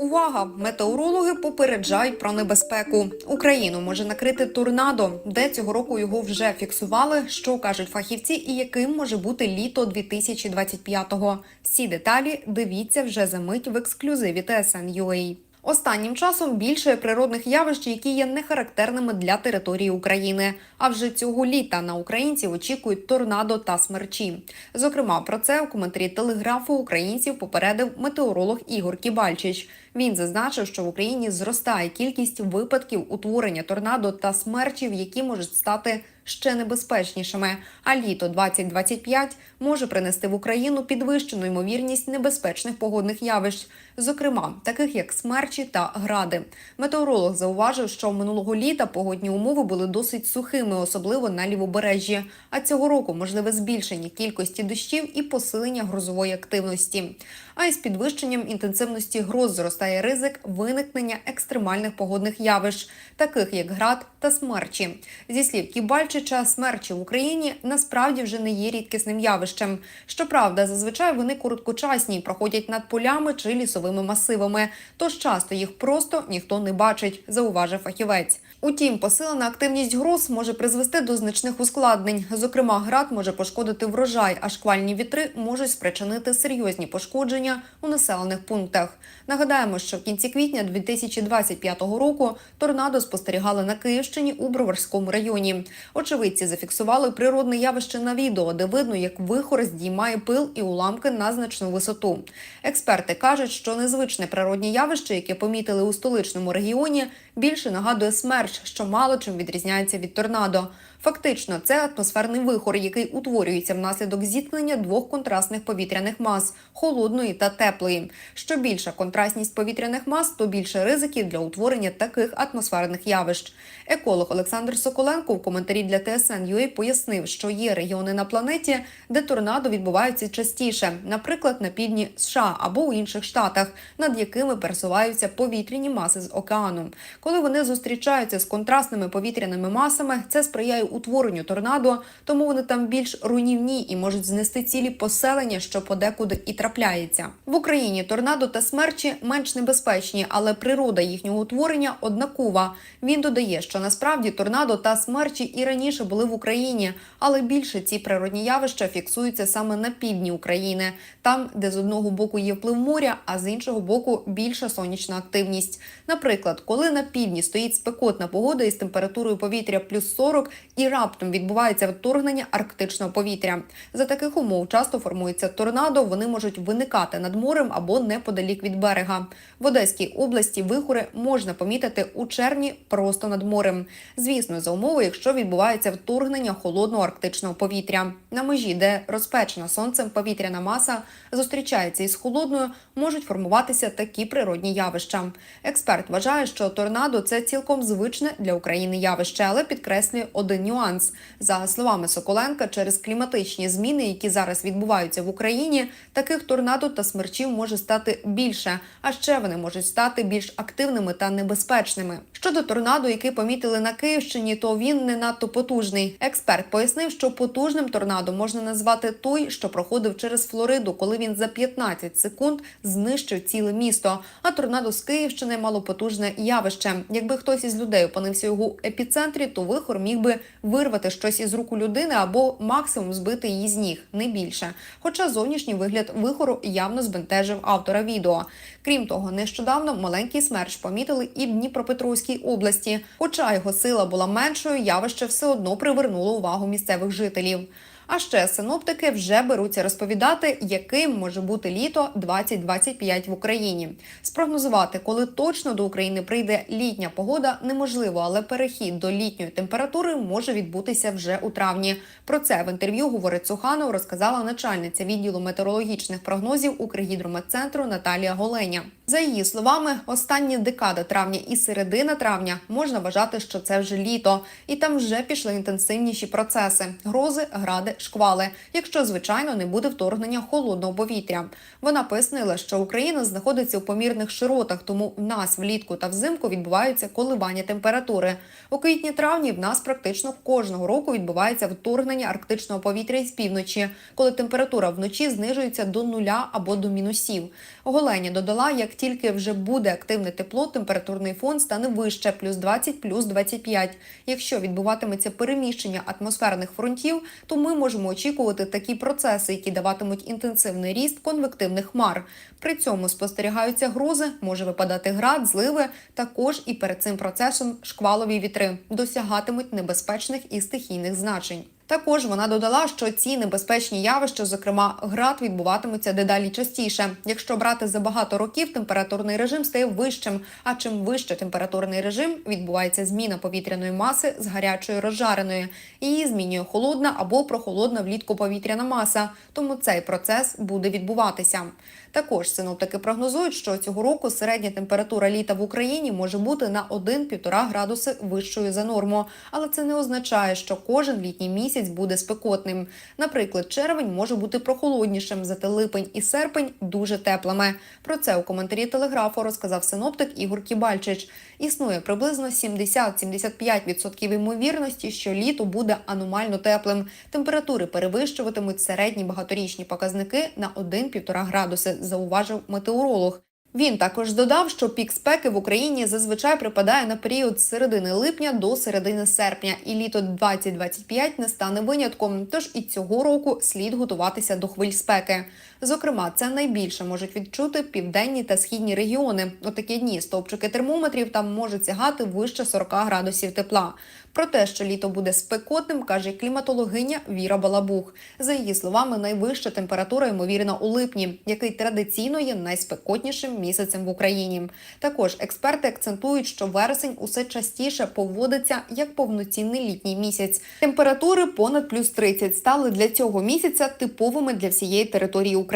Увага! Метеорологи попереджають про небезпеку. Україну може накрити торнадо, де цього року його вже фіксували. Що кажуть фахівці, і яким може бути літо 2025-го. Всі деталі дивіться вже за мить в ексклюзиві TSN.ua. Останнім часом більше природних явищ, які є нехарактерними для території України. А вже цього літа на українців очікують торнадо та смерчі. Зокрема, про це у коментарі телеграфу українців попередив метеоролог Ігор Кібальчич. Він зазначив, що в Україні зростає кількість випадків утворення торнадо та смерчів, які можуть стати ще небезпечнішими. А літо 2025 може принести в Україну підвищену ймовірність небезпечних погодних явищ, зокрема таких як смерчі та гради. Метеоролог зауважив, що минулого літа погодні умови були досить сухими, особливо на лівобережжі. А цього року можливе збільшення кількості дощів і посилення грозової активності. А із підвищенням інтенсивності гроз зростає ризик виникнення екстремальних погодних явищ, таких як град та смерчі. Зі слів Кібальчича, смерчі в Україні насправді вже не є рідкісним явищем. Щоправда, зазвичай вони короткочасні, проходять над полями чи лісовими масивами, тож часто їх просто ніхто не бачить, зауважив фахівець. Утім, посилена активність гроз може призвести до значних ускладнень. Зокрема, град може пошкодити врожай, а шквальні вітри можуть спричинити серйозні пошкодження у населених пунктах. Нагадаємо, що в кінці квітня 2025 року торнадо спостерігали на Київщині у Броварському районі. Очевидці зафіксували природне явище на відео, де видно, як вихор здіймає пил і уламки на значну висоту. Експерти кажуть, що незвичне природне явище, яке помітили у столичному регіоні, більше нагадує смерч, що мало чим відрізняється від торнадо. Фактично, це атмосферний вихор, який утворюється внаслідок зіткнення двох контрастних повітряних мас холодної та теплої. Що більша контрастність повітряних мас, то більше ризиків для утворення таких атмосферних явищ. Еколог Олександр Соколенко в коментарі для TSN.ua пояснив, що є регіони на планеті, де торнадо відбуваються частіше, наприклад, на півдні США або у інших штатах, над якими пересуваються повітряні маси з океану. Коли вони зустрічаються з контрастними повітряними масами, це сприяє утворенню торнадо, тому вони там більш руйнівні і можуть знести цілі поселення, що подекуди і трапляється. В Україні торнадо та смерчі менш небезпечні, але природа їхнього утворення однакова. Він додає, що насправді торнадо та смерчі і раніше були в Україні, але більше ці природні явища фіксуються саме на півдні України, там, де з одного боку є вплив моря, а з іншого боку більша сонячна активність. Наприклад, коли на півдні стоїть спекотна погода із температурою повітря плюс 40 і раптом відбувається вторгнення арктичного повітря. За таких умов часто формується торнадо. Вони можуть виникати над морем або неподалік від берега. В Одеській області вихори можна помітити у червні просто над морем. Звісно, за умови, якщо відбувається вторгнення холодного арктичного повітря. На межі, де розпечена сонцем повітряна маса зустрічається із холодною, можуть формуватися такі природні явища. Експерт вважає, що торнадо це цілком звичне для України явище, але підкреслює один нюанс. За словами Соколенка, через кліматичні зміни, які зараз відбуваються в Україні, таких торнадо та смерчів може стати більше, а ще вони можуть стати більш активними та небезпечними. Щодо торнадо, який помітили на Київщині, то він не надто потужний. Експерт пояснив, що потужним торнадо можна назвати той, що проходив через Флориду, коли він за 15 секунд знищив ціле місто. А торнадо з Київщини мало потужне явище. Якби хтось із людей опинився його епіцентрі, то вихор міг би вирвати щось із руку людини або максимум збити її з ніг, не більше. Хоча зовнішній вигляд вихору явно збентежив автора відео. Крім того, нещодавно маленький смерч помітили і в Дніпропетровській області. Хоча його сила була меншою, явище все одно привернуло увагу місцевих жителів. А ще синоптики вже беруться розповідати, яким може бути літо 2025 в Україні. Спрогнозувати, коли точно до України прийде літня погода, неможливо, але перехід до літньої температури може відбутися вже у травні. Про це в інтерв'ю говорить Суханов, розказала начальниця відділу метеорологічних прогнозів Укргідрометцентру Наталія Голеня. За її словами, останні декада травня і середина травня можна вважати, що це вже літо, і там вже пішли інтенсивніші процеси: грози, гради, шквали, якщо звичайно не буде вторгнення холодного повітря. Вона пояснила, що Україна знаходиться у помірних широтах, тому в нас влітку та взимку відбуваються коливання температури. У квітні-травні в нас практично кожного року відбувається вторгнення арктичного повітря із півночі, коли температура вночі знижується до нуля або до мінусів. Оголення додала, як тільки вже буде активне тепло, температурний фон стане вище плюс 20, плюс 25. Якщо відбуватиметься переміщення атмосферних фронтів, то ми можемо очікувати такі процеси, які даватимуть інтенсивний ріст конвективних хмар. При цьому спостерігаються грози, може випадати град, зливи. Також і перед цим процесом шквалові вітри досягатимуть небезпечних і стихійних значень. Також вона додала, що ці небезпечні явища, зокрема град, відбуватимуться дедалі частіше. Якщо брати за багато років, температурний режим стає вищим. А чим вище температурний режим, відбувається зміна повітряної маси з гарячої розжареної. Її змінює холодна або прохолодна влітку повітряна маса. Тому цей процес буде відбуватися. Також синоптики прогнозують, що цього року середня температура літа в Україні може бути на 1-1,5 градуси вищою за норму, але це не означає, що кожен літній місяць буде спекотним. Наприклад, червень може бути прохолоднішим, зате липень і серпень дуже теплими. Про це у коментарі телеграфу розказав синоптик Ігор Кібальчич. Існує приблизно 70-75% ймовірності, що літо буде аномально теплим. Температури перевищуватимуть середні багаторічні показники на 1-1,5 градуси, зауважив метеоролог. Він також додав, що пік спеки в Україні зазвичай припадає на період з середини липня до середини серпня, і літо 2025 не стане винятком. Тож і цього року слід готуватися до хвиль спеки. Зокрема, це найбільше можуть відчути південні та східні регіони. У такі дні стовпчики термометрів там можуть сягати вище 40 градусів тепла. Про те, що літо буде спекотним, каже кліматологиня Віра Балабух. За її словами, найвища температура ймовірно у липні, який традиційно є найспекотнішим місяцем в Україні. Також експерти акцентують, що вересень усе частіше поводиться як повноцінний літній місяць. Температури понад плюс 30 стали для цього місяця типовими для всієї території України.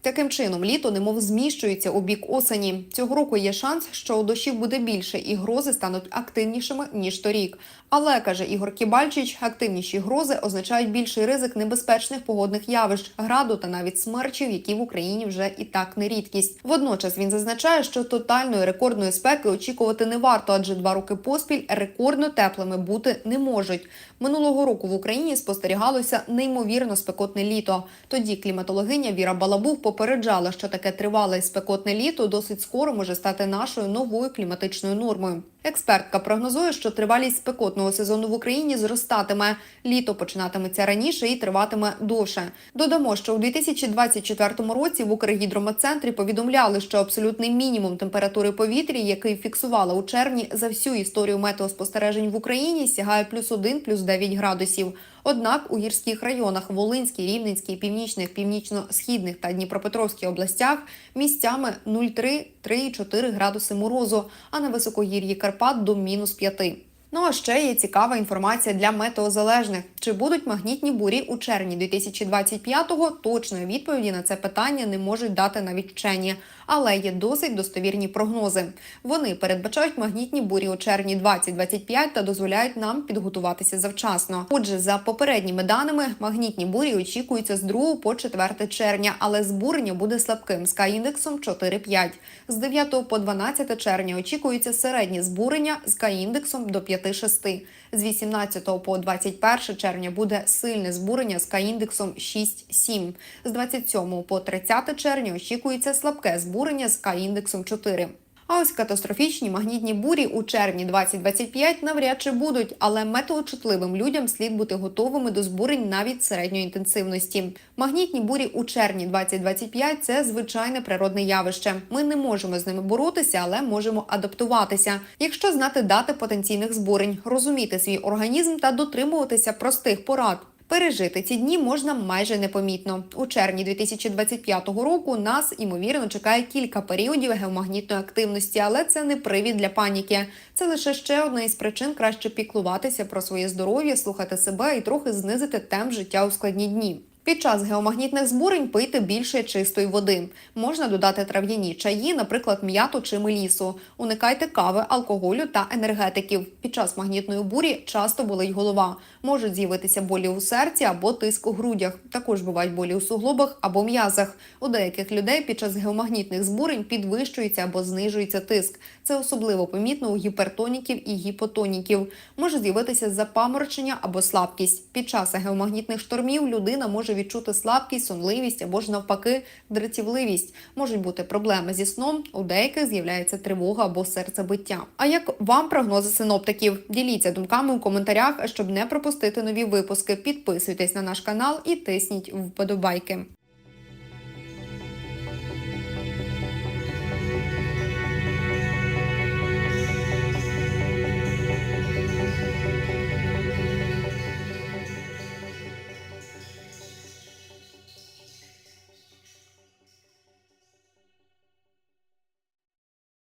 Таким чином, літо немов зміщується у бік осені. Цього року є шанс, що дощів буде більше, і грози стануть активнішими ніж торік. Але каже Ігор Кібальчич, активніші грози означають більший ризик небезпечних погодних явищ, граду та навіть смерчів, які в Україні вже і так не рідкість. Водночас він зазначає, що тотальної рекордної спеки очікувати не варто, адже два роки поспіль рекордно теплими бути не можуть. Минулого року в Україні спостерігалося неймовірно спекотне літо. Тоді кліматологиня Віра Балабух попереджала, що таке тривале і спекотне літо досить скоро може стати нашою новою кліматичною нормою. Експертка прогнозує, що тривалість спекотного сезону в Україні зростатиме. Літо починатиметься раніше і триватиме довше. Додамо, що у 2024 році в Укргідрометцентрі повідомляли, що абсолютний мінімум температури повітря, який фіксувала у червні за всю історію метеоспостережень в Україні, сягає плюс 1, плюс 9 градусів. Однак у гірських районах Волинській, Рівненській, Північних, Північно-східних та Дніпропетровській областях місцями 0,3, 3,4 градуси морозу, а на високогір'ї Карпат до мінус 5. Ну а ще є цікава інформація для метеозалежних. Чи будуть магнітні бурі у червні 2025-го? Точної відповіді на це питання не можуть дати навіть вчені, але є досить достовірні прогнози. Вони передбачають магнітні бурі у червні 2025 та дозволяють нам підготуватися завчасно. Отже, за попередніми даними, магнітні бурі очікуються з 2 по 4 червня, але збурення буде слабким з К-індексом 4-5. З 9 по 12 червня очікується середнє збурення з К-індексом до 5-6. З 18 по 21 червня буде сильне збурення з К-індексом 6-7. З 27 по 30 червня очікується слабке збурення з К-індексом 4. А ось катастрофічні магнітні бурі у червні 2025 навряд чи будуть, але метеочутливим людям слід бути готовими до збурень навіть середньої інтенсивності. Магнітні бурі у червні 2025 – це звичайне природне явище. Ми не можемо з ними боротися, але можемо адаптуватися. Якщо знати дати потенційних збурень, розуміти свій організм та дотримуватися простих порад. Пережити ці дні можна майже непомітно. У червні 2025 року нас імовірно чекає кілька періодів геомагнітної активності, але це не привід для паніки. Це лише ще одна із причин краще піклуватися про своє здоров'я, слухати себе і трохи знизити темп життя у складні дні. Під час геомагнітних збурень пийте більше чистої води. Можна додати трав'яні чаї, наприклад, м'яту чи мелісу. Уникайте кави, алкоголю та енергетиків. Під час магнітної бурі часто болить голова. Можуть з'явитися болі у серці або тиск у грудях. Також бувають болі у суглобах або м'язах. У деяких людей під час геомагнітних збурень підвищується або знижується тиск. Це особливо помітно у гіпертоніків і гіпотоніків. Може з'явитися запаморочення або слабкість. Під час геомагнітних штормів людина може відчути слабкість, сонливість або ж навпаки дратівливість. Можуть бути проблеми зі сном. У деяких з'являється тривога або серцебиття. А як вам прогнози синоптиків? Діліться думками у коментарях, щоб не пропустити нові випуски. Підписуйтесь на наш канал і тисніть вподобайки.